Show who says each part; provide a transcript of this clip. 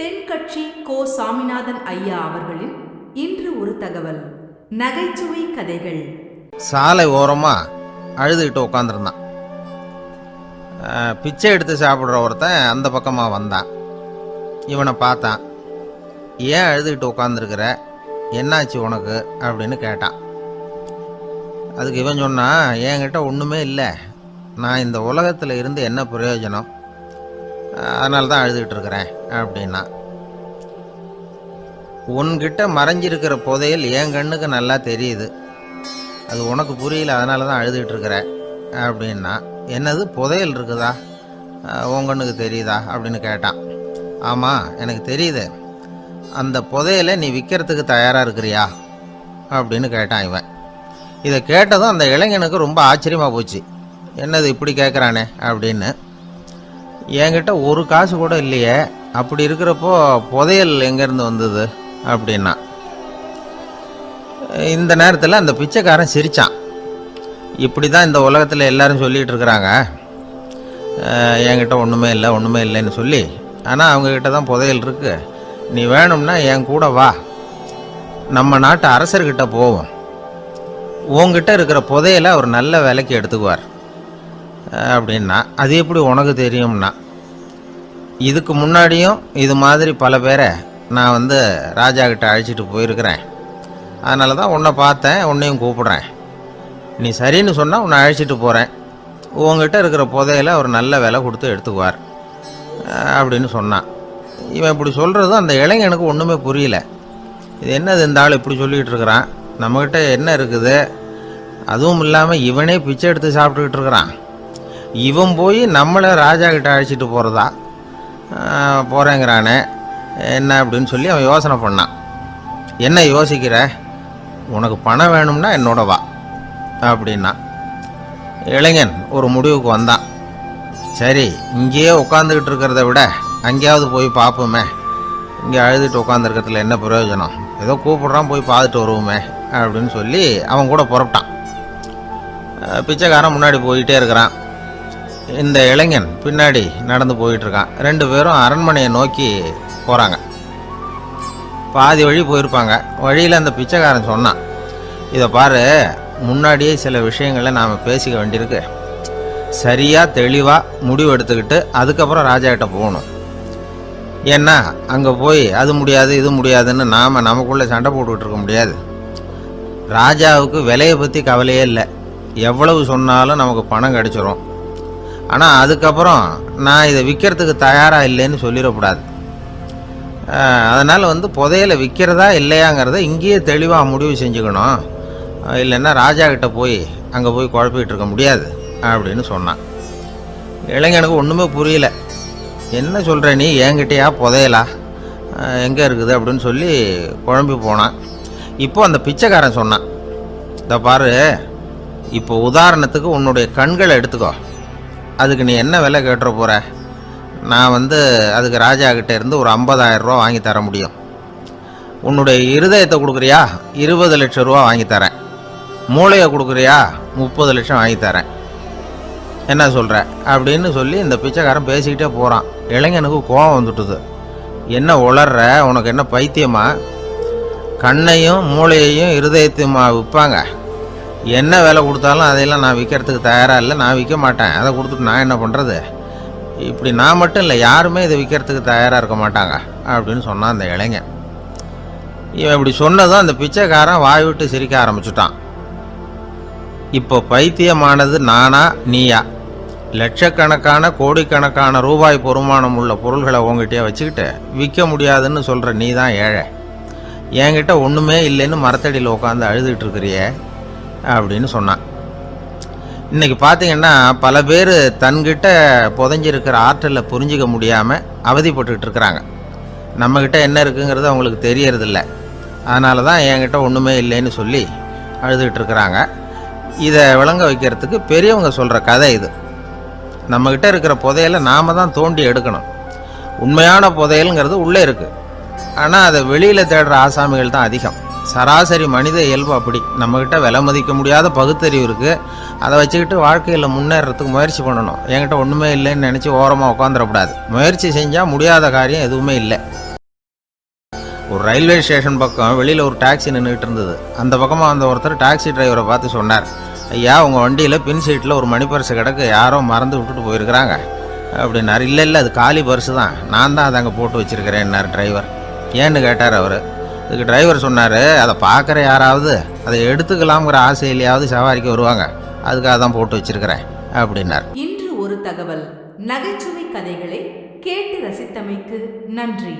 Speaker 1: தென்கட்சி கோ சாமிநாதன் ஐயா அவர்களின் இன்று ஒரு தகவல். நகைச்சுவை கதைகள்.
Speaker 2: சாலை ஓரமாக அழுதுகிட்டு உட்காந்துருந்தான் பிச்சை எடுத்து சாப்பிட்ற ஒருத்தன் அந்த பக்கமாக வந்தான். இவனை பார்த்தான். ஏன் அழுதுகிட்டு உட்காந்துருக்கிற என்னாச்சு உனக்கு? அப்படின்னு கேட்டான். அதுக்கு இவன் சொன்னான் என்கிட்ட ஒன்றுமே இல்லை. நான் இந்த உலகத்தில் இருந்து என்ன பிரயோஜனம்? அதனால தான் அழுதுகிட்டு இருக்கிறேன் அப்படின்னா. உன்கிட்ட மறைஞ்சிருக்கிற புதையல் என் கண்ணுக்கு நல்லா தெரியுது. அது உனக்கு புரியல அதனால தான் அழுதுகிட்டு இருக்கிற அப்படின்னா. என்னது புதையல் இருக்குதா? உன் கண்ணுக்கு தெரியுதா? அப்படின்னு கேட்டான். ஆமாம் எனக்கு தெரியுது. அந்த புதையலை நீ விற்கிறதுக்கு தயாராக இருக்கிறியா? அப்படின்னு கேட்டான் இவன். இதை கேட்டதும் அந்த இளைஞனுக்கு ரொம்ப ஆச்சரியமாக போச்சு. என்னது இப்படி கேட்குறானே அப்படின்னு. என்கிட்ட ஒரு காசு கூட இல்லையே. அப்படி இருக்கிறப்போ புதையல் எங்கேருந்து வந்தது அப்படின்னா? இந்த நேரத்தில் அந்த பிச்சைக்காரன் சிரித்தான் இப்படி தான் இந்த உலகத்தில் எல்லாரும் சொல்லிகிட்டு இருக்கிறாங்க. என்கிட்ட ஒன்றுமே இல்லை ஒன்றுமே இல்லைன்னு சொல்லி. ஆனால் அவங்கக்கிட்ட தான் புதையல் இருக்குது நீ வேணும்னா என் கூட வா. நம்ம நாட்டு அரசர்கிட்ட போவோம். உங்ககிட்ட இருக்கிற புதையலை அவர் நல்ல விலைக்கு எடுத்துக்குவார். அப்படின்னா அது எப்படி உனக்கு தெரியும்னா இதுக்கு முன்னாடியும் இது மாதிரி பல பேரை நான் வந்து ராஜா கிட்ட அழைச்சிட்டு போயிருக்கிறேன். அதனால தான் உன்னை பார்த்தேன் உன்னையும் கூப்பிட்றேன். நீ சரின்னு சொன்னால் உன்னை அழைச்சிட்டு போகிறேன் உங்ககிட்ட இருக்கிற புதையில அவர் நல்ல விலை கொடுத்து எடுத்துக்குவார் அப்படின்னு சொன்னான். இவன் இப்படி சொல்கிறதும் அந்த இளைஞனுக்கு ஒன்றுமே புரியல. இது என்னது இந்த ஆள் இப்படி சொல்லிகிட்டு இருக்கிறான்? நம்மக்கிட்ட என்ன இருக்குது? அதுவும் இல்லாமல் இவனே பிச்சை எடுத்து சாப்பிட்டுக்கிட்டு இருக்கிறான். இவன் போய் நம்மளை ராஜா கிட்ட அழைச்சிட்டு போகிறதா போகிறேங்கிறானே என்ன அப்படின்னு சொல்லி அவன் யோசனை பண்ணான். என்ன யோசிக்கிற? உனக்கு பணம் வேணும்னா என்னோட வா அப்படின்னா. இளைஞன் ஒரு முடிவுக்கு வந்தான். சரி இங்கேயே உட்காந்துக்கிட்டு இருக்கிறத விட அங்கேயாவது போய் பார்ப்போமே. இங்கே அழுதுட்டு உட்காந்துருக்கிறதுல என்ன பிரயோஜனம்? ஏதோ கூப்பிட்றான் போய் பார்த்துட்டு வருவோமே அப்படின்னு சொல்லி அவன் கூட புறப்பட்டான். பிச்சைக்காரன் முன்னாடி போயிட்டே இருக்கிறான். இந்த இளைஞன் பின்னாடி நடந்து போயிட்டுருக்கான். ரெண்டு பேரும் அரண்மனையை நோக்கி போகிறாங்க பாதி வழி போயிருப்பாங்க. வழியில் அந்த பிச்சைக்காரன் சொன்னான் இதை பாரு முன்னாடியே சில விஷயங்களை நாம் பேசிக்க வேண்டியிருக்கு. சரியாக தெளிவாக முடிவு எடுத்துக்கிட்டு அதுக்கப்புறம் ராஜாக்கிட்ட போகணும். ஏன்னா அங்கே போய் அது முடியாது இது முடியாதுன்னு நாம் நமக்குள்ளே சண்டை போட்டுக்கிட்டு இருக்க முடியாது. ராஜாவுக்கு விலையை பற்றி கவலையே இல்லை. எவ்வளவு சொன்னாலும் நமக்கு பணம் கிடச்சிரும். ஆனால் அதுக்கப்புறம் நான் இதை விற்கிறதுக்கு தயாராக இல்லைன்னு சொல்லிடக்கூடாது. அதனால் வந்து புதையலை விற்கிறதா இல்லையாங்கிறத இங்கேயே தெளிவாக முடிவு செஞ்சுக்கணும். இல்லைன்னா ராஜா கிட்ட போய் அங்கே போய் குழப்பிக்கிட்டு இருக்க முடியாது அப்படின்னு சொன்னான். இளைஞனுக்கு ஒன்றுமே புரியல. என்ன சொல்கிற நீ? என்கிட்டயா புதையலா? எங்கே இருக்குது? அப்படின்னு சொல்லி குழம்பி போனான். இப்போ அந்த பிச்சைக்காரன் சொன்னான். இதை பாரு இப்போ உதாரணத்துக்கு உன்னுடைய கண்களை எடுத்துக்கோ. அதுக்கு நீ என்ன விலை கேட்டுற போகிற நான் வந்து அதுக்கு ராஜா கிட்டே இருந்து ஒரு 50000 ரூபா வாங்கி தர முடியும். உன்னுடைய இருதயத்தை கொடுக்குறியா? இருபது லட்சம் ரூபா வாங்கி தரேன். மூளையை கொடுக்குறியா? முப்பது லட்சம் வாங்கி தரேன். என்ன சொல்கிற அப்படின்னு சொல்லி இந்த பிச்சைக்காரன் பேசிக்கிட்டே போகிறான் இளைஞனுக்கு கோபம் வந்துட்டுது. என்ன உளர்ற? உனக்கு என்ன பைத்தியமா? கண்ணையும் மூளையையும் இருதயத்தையுமா விற்பாங்க? என்ன விலை கொடுத்தாலும் அதையெல்லாம் நான் விற்கிறதுக்கு தயாராக இல்லை. நான் விற்க மாட்டேன். அதை கொடுத்துட்டு நான் என்ன பண்ணுறது இப்படி நான் மட்டும் இல்லை யாருமே இதை விற்கிறதுக்கு தயாராக இருக்க மாட்டாங்க அப்படின்னு சொன்னான் அந்த இளைஞன். இவன் இப்படி சொன்னதும் அந்த பிச்சைக்காரன் வாய் விட்டு சிரிக்க ஆரம்பிச்சுட்டான். இப்போ பைத்தியமானது நானா நீயா? லட்சக்கணக்கான கோடிக்கணக்கான ரூபாய் பொறுமானம் உள்ள பொருள்களை உங்ககிட்டயே வச்சுக்கிட்டு விற்க முடியாதுன்னு சொல்கிற நீ தான் ஏழை. என்கிட்ட ஒன்றுமே இல்லைன்னு மரத்தடியில் உட்காந்து அழுதுகிட்டு இருக்கிறியே. அப்படின்னு சொன்னான். இன்னைக்கு பார்த்தீங்கன்னா பல பேர் தன்கிட்ட புதைஞ்சிருக்கிற ஆற்றலை புரிஞ்சிக்க முடியாமல் அவதிப்பட்டுக்கிட்டு இருக்கிறாங்க. நம்மக்கிட்ட என்ன இருக்குங்கிறது அவங்களுக்கு தெரியறதில்ல. அதனால தான் என்கிட்ட ஒன்றுமே இல்லைன்னு சொல்லி அழுதுகிட்டு இருக்கிறாங்க. இதை விளங்க வைக்கிறதுக்கு பெரியவங்க சொல்கிற கதை இது. நம்மக்கிட்ட இருக்கிற புதையலை நாம தான் தோண்டி எடுக்கணும். உண்மையான புதையலுங்கிறது உள்ளே இருக்குது ஆனால் அதை வெளியில் தேடுற ஆசாமிகள் தான் அதிகம். சராசரி மனித இயல்பு அப்படி. நம்மக்கிட்ட விலை மதிக்க முடியாத பகுத்தறிவு இருக்குது அதை வச்சுக்கிட்டு வாழ்க்கையில் முன்னேறத்துக்கு முயற்சி பண்ணணும். என்கிட்ட ஒன்றுமே இல்லைன்னு நினச்சி ஓரமாக உட்காந்துடக்கூடாது முயற்சி செஞ்சால் முடியாத காரியம் எதுவுமே இல்லை. ஒரு ரயில்வே ஸ்டேஷன் பக்கம் வெளியில் ஒரு டாக்ஸி நின்றுட்டு இருந்தது. அந்த பக்கமாக வந்த ஒருத்தர் டாக்ஸி டிரைவரை பார்த்து சொன்னார் ஐயா உங்கள் வண்டியில் பின் சீட்டில் ஒரு மணி கிடக்கு. யாரோ மறந்து விட்டுட்டு போயிருக்கிறாங்க. அப்படின்னாரு. இல்லை இல்லை அது காலி பரிசு தான். நான் தான் அதை அங்கே போட்டு வச்சுருக்கிறேன்னார் டிரைவர். ஏன்னு கேட்டார் அவர்? இதுக்கு டிரைவர் சொன்னார் அதை பார்க்குற யாராவது அதை எடுத்துக்கலாம்ங்கிற ஆசையிலையாவது சவாரிக்கு வருவாங்க. அதுக்காக தான் போட்டு வச்சிருக்கிறேன் அப்படின்னார்.
Speaker 1: இன்று ஒரு தகவல். நகைச்சுவை கதைகளை கேட்டு ரசித்தமைக்கு நன்றி.